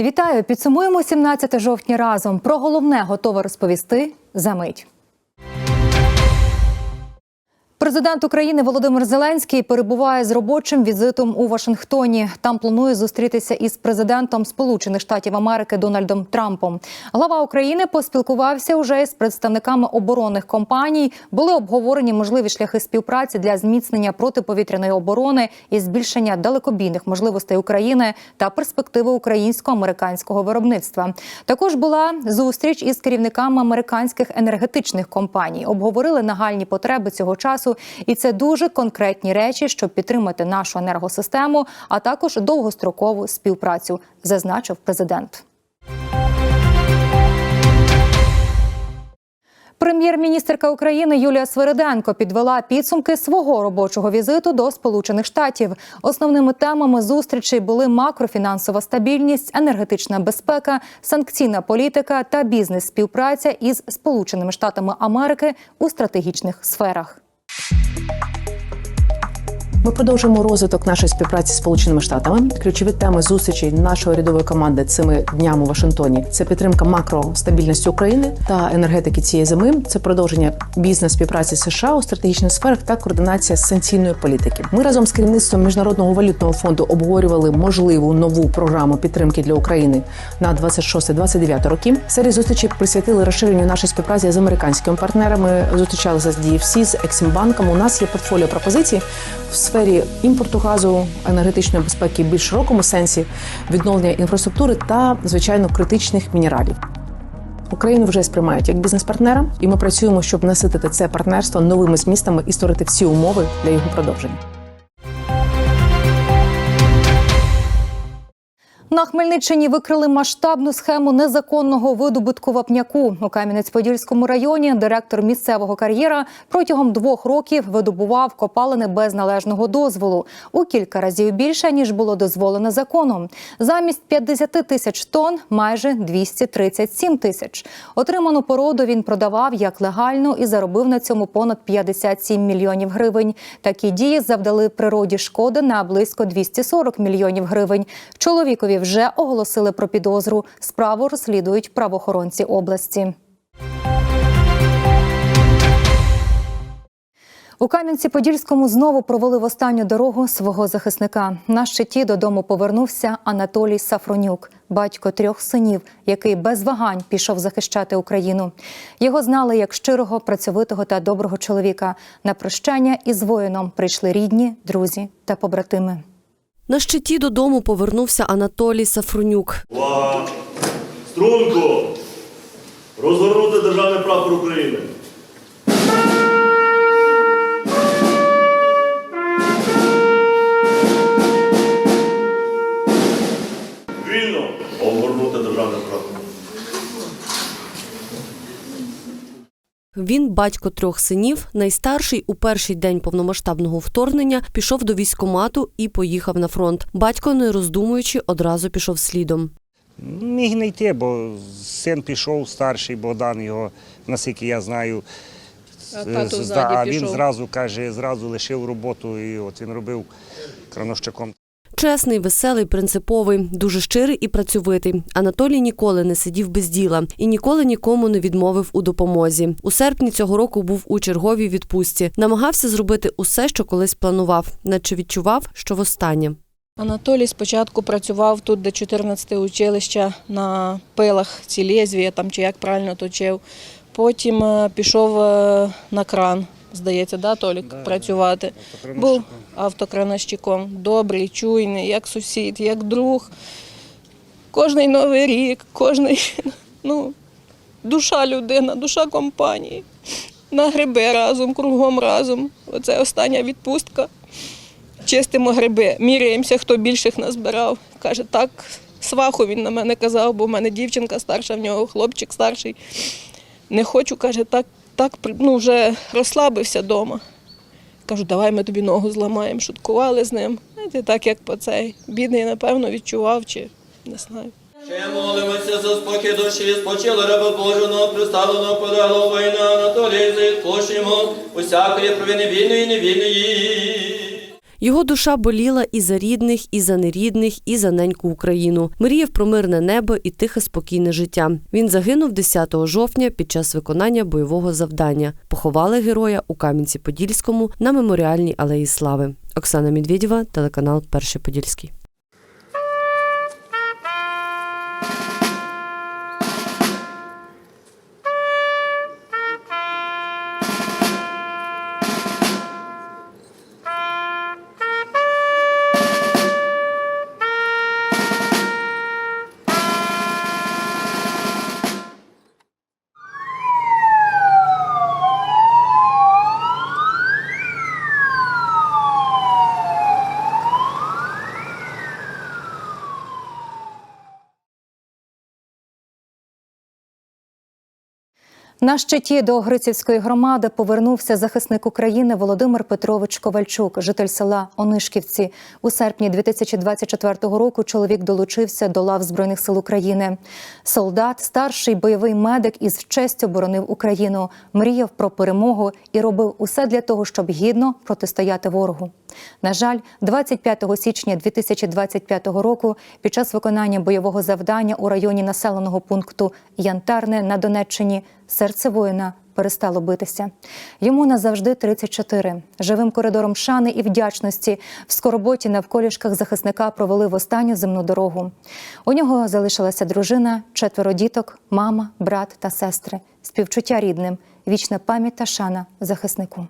Вітаю! Підсумуємо 17 жовтня разом. Про головне готова розповісти за мить. Президент України Володимир Зеленський перебуває з робочим візитом у Вашингтоні. Там планує зустрітися із президентом Сполучених Штатів Америки Дональдом Трампом. Глава України поспілкувався уже з представниками оборонних компаній. Були обговорені можливі шляхи співпраці для зміцнення протиповітряної оборони і збільшення далекобійних можливостей України та перспективи українсько-американського виробництва. Також була зустріч із керівниками американських енергетичних компаній. Обговорили нагальні потреби цього часу, і це дуже конкретні речі, щоб підтримати нашу енергосистему, а також довгострокову співпрацю, зазначив президент. Прем'єр-міністрка України Юлія Свириденко підвела підсумки свого робочого візиту до Сполучених Штатів. Основними темами зустрічі були макрофінансова стабільність, енергетична безпека, санкційна політика та бізнес-співпраця із Сполученими Штатами Америки у стратегічних сферах. thank you Ми продовжуємо розвиток нашої співпраці з Сполученими Штатами. Ключові теми зустрічі нашої рядової команди цими днями у Вашингтоні це підтримка макростабільності України та енергетики цієї зими. Це продовження бізнес співпраці США у стратегічних сферах та координація санкційної політики. Ми разом з керівництвом міжнародного валютного фонду обговорювали можливу нову програму підтримки для України на 26-29 роки. Серії зустрічей присвятили розширенню нашої співпраці з американськими партнерами. Зустрічалися з DFC, з Ексімбанком. У нас є портфоліо пропозицій в сфері імпорту газу, енергетичної безпеки в більш широкому сенсі, відновлення інфраструктури та звичайно критичних мінералів. Україну вже сприймають як бізнес-партнера, і ми працюємо, щоб наситити це партнерство новими змістами і створити всі умови для його продовження. На Хмельниччині викрили масштабну схему незаконного видобутку вапняку. У Кам'янець-Подільському районі директор місцевого кар'єра протягом двох років видобував копалини без належного дозволу у кілька разів більше ніж було дозволено законом. Замість 50 тисяч тонн майже 237 тисяч. Отриману породу він продавав як легально і заробив на цьому понад 57 мільйонів гривень. Такі дії завдали природі шкоди на близько 240 мільйонів гривень. Чоловікові вже оголосили про підозру. Справу розслідують правоохоронці області. У Кам'янці-Подільському знову провели в останню дорогу свого захисника. На щиті додому повернувся Анатолій Сафронюк, батько трьох синів, який без вагань пішов захищати Україну. Його знали як щирого, працьовитого та доброго чоловіка. На прощання із воїном прийшли рідні, друзі та побратими. На щиті додому повернувся Анатолій Сафронюк. Струнко! Розгорнути державний прапор України. Він батько трьох синів. Найстарший у перший день повномасштабного вторгнення пішов до військкомату і поїхав на фронт. Батько, не роздумуючи, одразу пішов слідом. Міг не йти, бо син пішов, старший Богдан його, наскільки я знаю. А тато а він пішов. зразу каже, зразу лишив роботу і от він робив крановщиком. Чесний, веселий, принциповий, дуже щирий і працьовитий. Анатолій ніколи не сидів без діла і ніколи нікому не відмовив у допомозі. У серпні цього року був у черговій відпустці. Намагався зробити усе, що колись планував, наче відчував, що востаннє. Анатолій спочатку працював тут, де 14 училище на пилах ці лезвія, там чи як правильно точив. Потім е, пішов е, на кран, здається, да, Толік, працювати. Був автокрановщиком, добрий, чуйний, як сусід, як друг. Кожний новий рік, кожний, ну, душа людина, душа компанії. На гриби разом, кругом разом. Оце остання відпустка. Чистимо гриби, міряємося, хто більших назбирав. Каже, так, сваху він на мене казав, бо в мене дівчинка старша, в нього хлопчик старший. Не хочу, каже, так, так ну, вже розслабився вдома. Кажу, давай ми тобі ногу зламаємо, шуткували з ним. Знаєте, так як по цей. Бідний, напевно, відчував чи не знаю. Ще молимося за спокій душі, спочила раба Божого, приставленого подало воїна Анатолія, заклошуємо усякої провини вільної і невільної. Його душа боліла і за рідних, і за нерідних, і за неньку Україну. Мріяв про мирне небо і тихе спокійне життя. Він загинув 10 жовтня під час виконання бойового завдання. Поховали героя у Кам'янці-Подільському на меморіальній алеї Слави. Оксана Медведєва, телеканал Перший Подільський. На щиті до Грицівської громади повернувся захисник України Володимир Петрович Ковальчук, житель села Онишківці. У серпні 2024 року чоловік долучився до лав Збройних сил України. Солдат, старший бойовий медик із честю боронив Україну, мріяв про перемогу і робив усе для того, щоб гідно протистояти ворогу. На жаль, 25 січня 2025 року, під час виконання бойового завдання у районі населеного пункту Янтарне на Донеччині, серце воїна перестало битися. Йому назавжди 34. Живим коридором шани і вдячності в скорботі навколішках захисника провели в останню земну дорогу. У нього залишилася дружина, четверо діток, мама, брат та сестри. Співчуття рідним, вічна пам'ять та шана захиснику.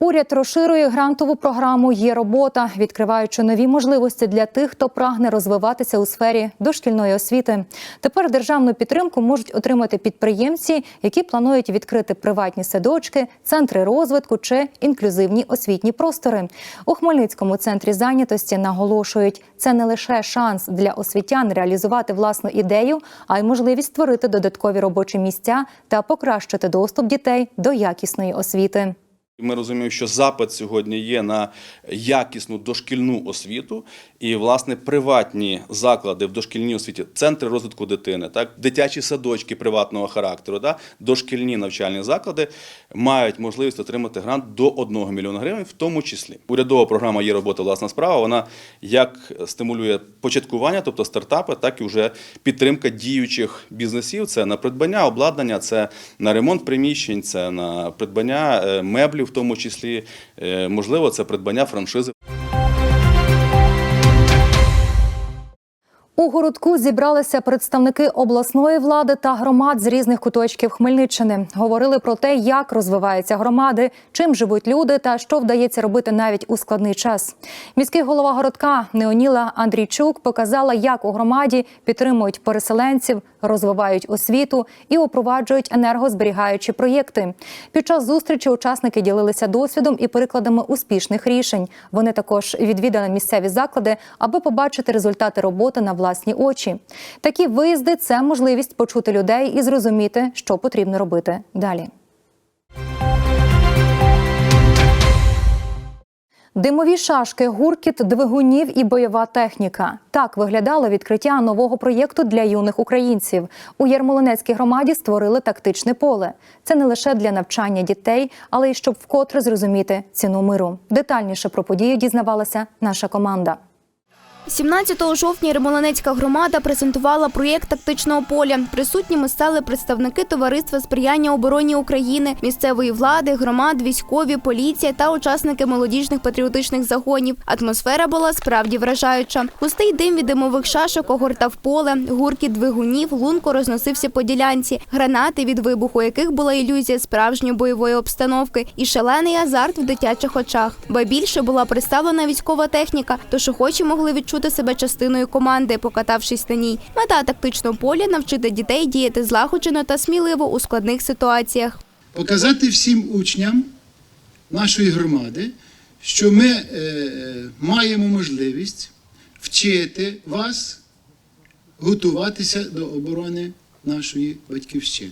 Уряд розширює грантову програму Є робота, відкриваючи нові можливості для тих, хто прагне розвиватися у сфері дошкільної освіти. Тепер державну підтримку можуть отримати підприємці, які планують відкрити приватні садочки, центри розвитку чи інклюзивні освітні простори. У Хмельницькому центрі зайнятості наголошують, це не лише шанс для освітян реалізувати власну ідею, а й можливість створити додаткові робочі місця та покращити доступ дітей до якісної освіти. Ми розуміємо, що запит сьогодні є на якісну дошкільну освіту, і власне приватні заклади в дошкільній освіті, центри розвитку дитини, так дитячі садочки приватного характеру, да, дошкільні навчальні заклади мають можливість отримати грант до 1 мільйона гривень, в тому числі урядова програма є робота власна справа. Вона як стимулює початкування, тобто стартапи, так і вже підтримка діючих бізнесів. Це на придбання обладнання, це на ремонт приміщень, це на придбання е, меблів, в тому числі Е, можливо, це придбання франшизи. У городку зібралися представники обласної влади та громад з різних куточків Хмельниччини. Говорили про те, як розвиваються громади, чим живуть люди та що вдається робити навіть у складний час. Міський голова городка Неоніла Андрійчук показала, як у громаді підтримують переселенців, розвивають освіту і упроваджують енергозберігаючі проєкти. Під час зустрічі учасники ділилися досвідом і прикладами успішних рішень. Вони також відвідали місцеві заклади, аби побачити результати роботи на власні очі. Такі виїзди це можливість почути людей і зрозуміти, що потрібно робити далі. Димові шашки, гуркіт двигунів і бойова техніка. Так виглядало відкриття нового проєкту для юних українців. У Ярмолинецькій громаді створили тактичне поле. Це не лише для навчання дітей, але й щоб вкотре зрозуміти ціну миру. Детальніше про подію дізнавалася наша команда. 17 жовтня Ремолинецька громада презентувала проєкт тактичного поля. Присутніми стали представники товариства сприяння обороні України, місцевої влади, громад, військові, поліція та учасники молодіжних патріотичних загонів. Атмосфера була справді вражаюча. Густий дим від димових шашок огортав поле, гуркіт двигунів лунко розносився по ділянці, гранати від вибуху, яких була ілюзія справжньої бойової обстановки, і шалений азарт в дитячих очах. Ба більше була представлена військова техніка, тож охочі могли відчути себе частиною команди, покатавшись на ній. Мета тактичного поля навчити дітей діяти злагоджено та сміливо у складних ситуаціях. показати всім учням нашої громади, що ми е, маємо можливість вчити вас готуватися до оборони нашої батьківщини.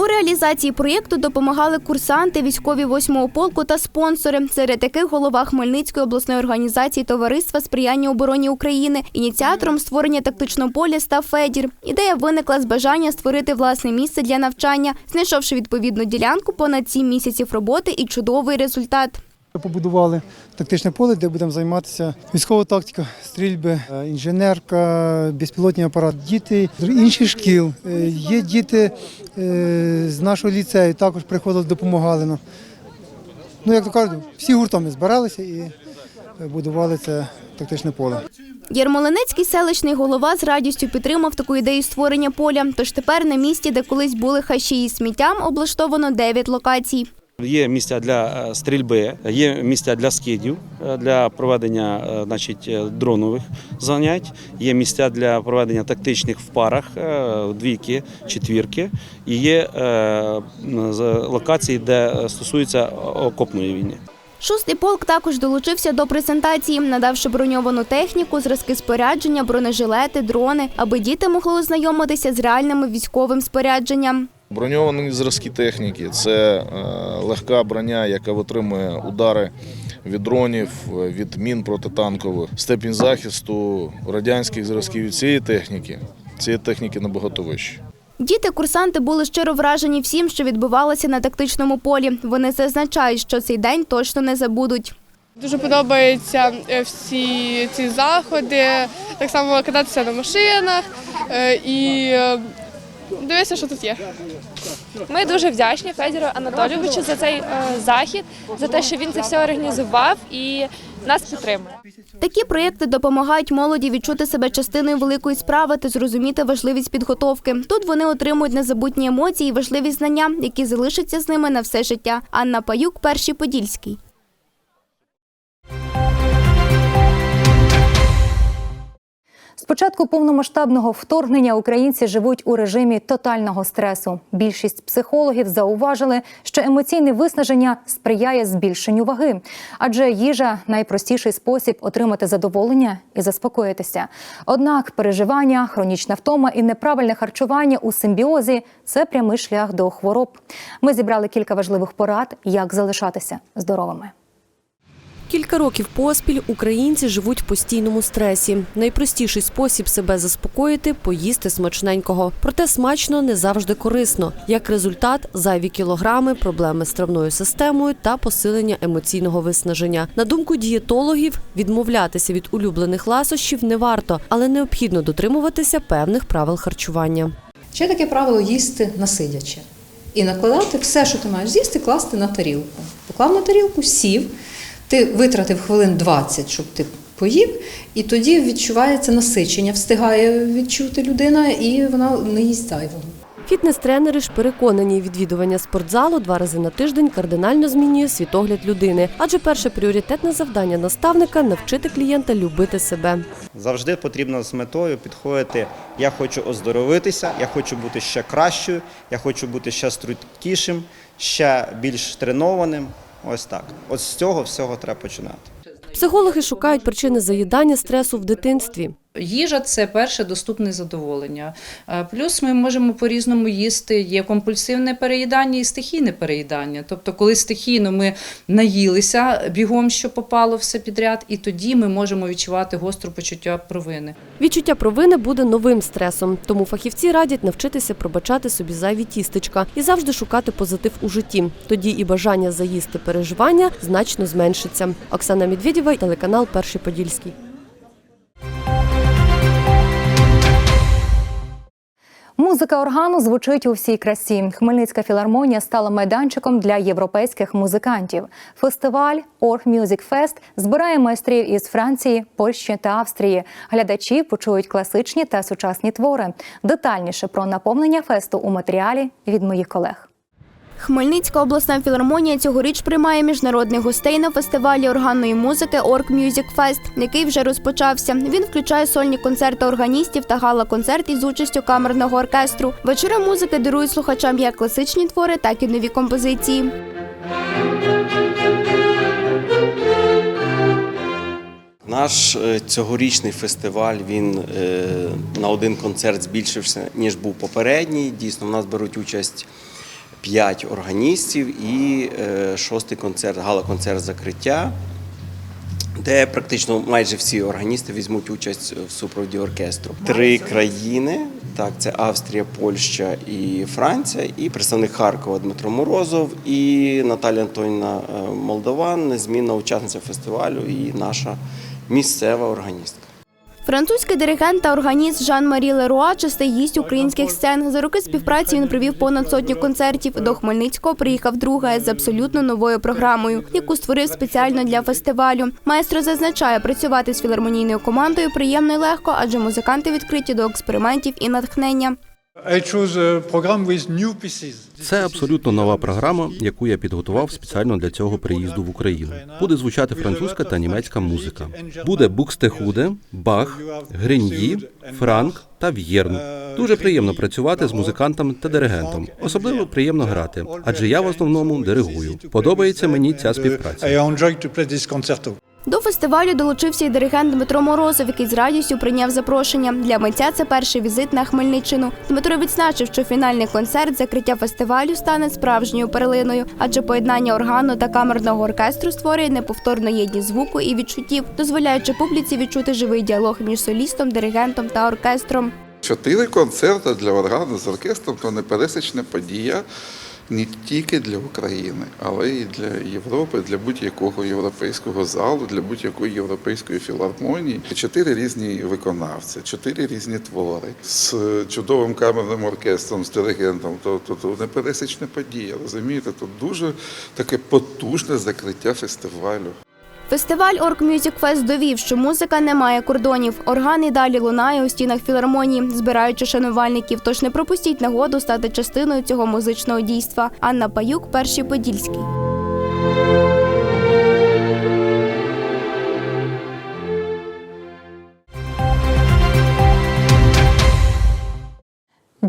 У реалізації проєкту допомагали курсанти, військові 8-го полку та спонсори, серед яких голова Хмельницької обласної організації Товариства сприяння обороні України. Ініціатором створення тактичного поля став Федір. Ідея виникла з бажання створити власне місце для навчання, знайшовши відповідну ділянку понад 7 місяців роботи і чудовий результат. Побудували тактичне поле, де будемо займатися військова тактика, стрільби, е, інженерка, безпілотний апарат. Діти з інших шкіл. Е, Є діти е, з нашого ліцею, також приходили, допомагали нам. Ну, як то кажуть, всі гуртами збиралися і будували це тактичне поле. Ярмолинецький селищний голова з радістю підтримав таку ідею створення поля. Тож тепер на місці, де колись були хащі із сміттям, облаштовано 9 локацій. Є місця для е, стрільби, є місця для скидів, е, для проведення е, значить, дронових занять, є місця для проведення тактичних в парах, двійки, четвірки, і є локації, де стосується окопної війни. Шостий полк також долучився до презентації, надавши броньовану техніку, зразки спорядження, бронежилети, дрони, аби діти могли ознайомитися з реальними військовим спорядженням. Броньовані зразки техніки це е, легка броня, яка витримує удари від дронів, е, від мін протитанкових. Степінь захисту радянських зразків від цієї техніки, цієї техніки набагато вищий. Діти-курсанти були щиро вражені всім, що відбувалося на тактичному полі. Вони зазначають, що цей день точно не забудуть. Дуже подобаються е, всі ці заходи, так само кататися на машинах і дивитися, що тут є. Ми дуже вдячні Федору Анатолійовичу за цей е, захід, за те, що він це все організував і нас підтримує. Такі проєкти допомагають молоді відчути себе частиною великої справи та зрозуміти важливість підготовки. Тут вони отримують незабутні емоції і важливі знання, які залишаться з ними на все життя. Анна Паюк, перший подільський. З початку повномасштабного вторгнення українці живуть у режимі тотального стресу. Більшість психологів зауважили, що емоційне виснаження сприяє збільшенню ваги, адже їжа найпростіший спосіб отримати задоволення і заспокоїтися. Однак переживання, хронічна втома і неправильне харчування у симбіозі це прямий шлях до хвороб. Ми зібрали кілька важливих порад, як залишатися здоровими. Кілька років поспіль українці живуть в постійному стресі. Найпростіший спосіб себе заспокоїти поїсти смачненького. Проте смачно не завжди корисно. Як результат, зайві кілограми, проблеми з травною системою та посилення емоційного виснаження. На думку дієтологів, відмовлятися від улюблених ласощів не варто, але необхідно дотримуватися певних правил харчування. Ще таке правило їсти насидячи. І накладати все, що ти маєш з'їсти, класти на тарілку. Поклав на тарілку, сів, ти витратив хвилин 20, щоб ти поїв, і тоді відчувається насичення, встигає відчути людина, і вона не їсть зайвого. Фітнес-тренери ж переконані, відвідування спортзалу два рази на тиждень кардинально змінює світогляд людини, адже перше пріоритетне завдання наставника навчити клієнта любити себе. Завжди потрібно з метою підходити. Я хочу оздоровитися, я хочу бути ще кращою, я хочу бути ще стрункішим, ще більш тренованим. Ось так. Ось з цього всього треба починати. Психологи шукають причини заїдання стресу в дитинстві. Їжа це перше доступне задоволення. Е, Плюс ми можемо по-різному їсти. Є компульсивне переїдання і стихійне переїдання. Тобто, коли стихійно ми наїлися бігом, що попало все підряд, і тоді ми можемо відчувати гостру почуття провини. Відчуття провини буде новим стресом, тому фахівці радять навчитися пробачати собі зайві тістечка і завжди шукати позитив у житті. Тоді і бажання заїсти переживання значно зменшиться. Оксана Медведєва, телеканал Перший Подільський. Музика органу звучить у всій красі. Хмельницька філармонія стала майданчиком для європейських музикантів. Фестиваль Орг Music Fest збирає майстрів із Франції, Польщі та Австрії. Глядачі почують класичні та сучасні твори. Детальніше про наповнення фесту у матеріалі від моїх колег. Хмельницька обласна філармонія цьогоріч приймає міжнародних гостей на фестивалі органної музики Org Music Fest, який вже розпочався. Він включає сольні концерти органістів та гала-концерт із участю камерного оркестру. Вечора музики дарують слухачам як класичні твори, так і нові композиції. Наш е, цьогорічний фестиваль він е, на один концерт збільшився ніж був попередній. Дійсно, в нас беруть участь п'ять органістів і е, шостий концерт, гала-концерт закриття, де практично майже всі органісти візьмуть участь в супроводі оркестру. Три країни. Так, це Австрія, Польща і Франція, і представник Харкова Дмитро Морозов, і Наталя Антонівна е, Молдован, незмінна учасниця фестивалю і наша місцева органістка. Французький диригент та органіст Жан-Марі Леруа частий гість українських сцен. За роки співпраці він провів понад сотню концертів. До Хмельницького приїхав друге з абсолютно новою програмою, яку створив спеціально для фестивалю. Майстро зазначає, працювати з філармонійною командою приємно і легко, адже музиканти відкриті до експериментів і натхнення. Це абсолютно нова програма, яку я підготував спеціально для цього приїзду в Україну. Буде звучати французька та німецька музика. Буде Букстехуде, Бах, Гриньї, Франк та В'єрн. Дуже приємно працювати з музикантом та диригентом. Особливо приємно грати, адже я в основному диригую. Подобається мені ця співпраця. До фестивалю долучився і диригент Дмитро Морозов, який з радістю прийняв запрошення. Для митця це перший візит на Хмельниччину. Дмитро відзначив, що фінальний концерт закриття фестивалю стане справжньою перлиною, адже поєднання органу та камерного оркестру створює неповторну єдність звуку і відчуттів, дозволяючи публіці відчути живий діалог між солістом, диригентом та оркестром. Чотири концерти для органу з оркестром то непересічна подія не тільки для України, але й для Європи, для будь-якого європейського залу, для будь-якої європейської філармонії. Чотири різні виконавці, чотири різні твори з чудовим камерним оркестром, з диригентом. То, то, то непересічна подія. Розумієте, то дуже таке потужне закриття фестивалю. Фестиваль Орк Music Fest довів, що музика не має кордонів. Орган і далі лунає у стінах філармонії, збираючи шанувальників. Тож не пропустіть нагоду стати частиною цього музичного дійства. Анна Паюк, перший подільський.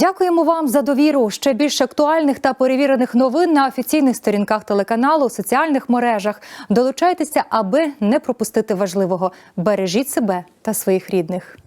Дякуємо вам за довіру. Ще більше актуальних та перевірених новин на офіційних сторінках телеканалу, соціальних мережах. Долучайтеся, аби не пропустити важливого. Бережіть себе та своїх рідних.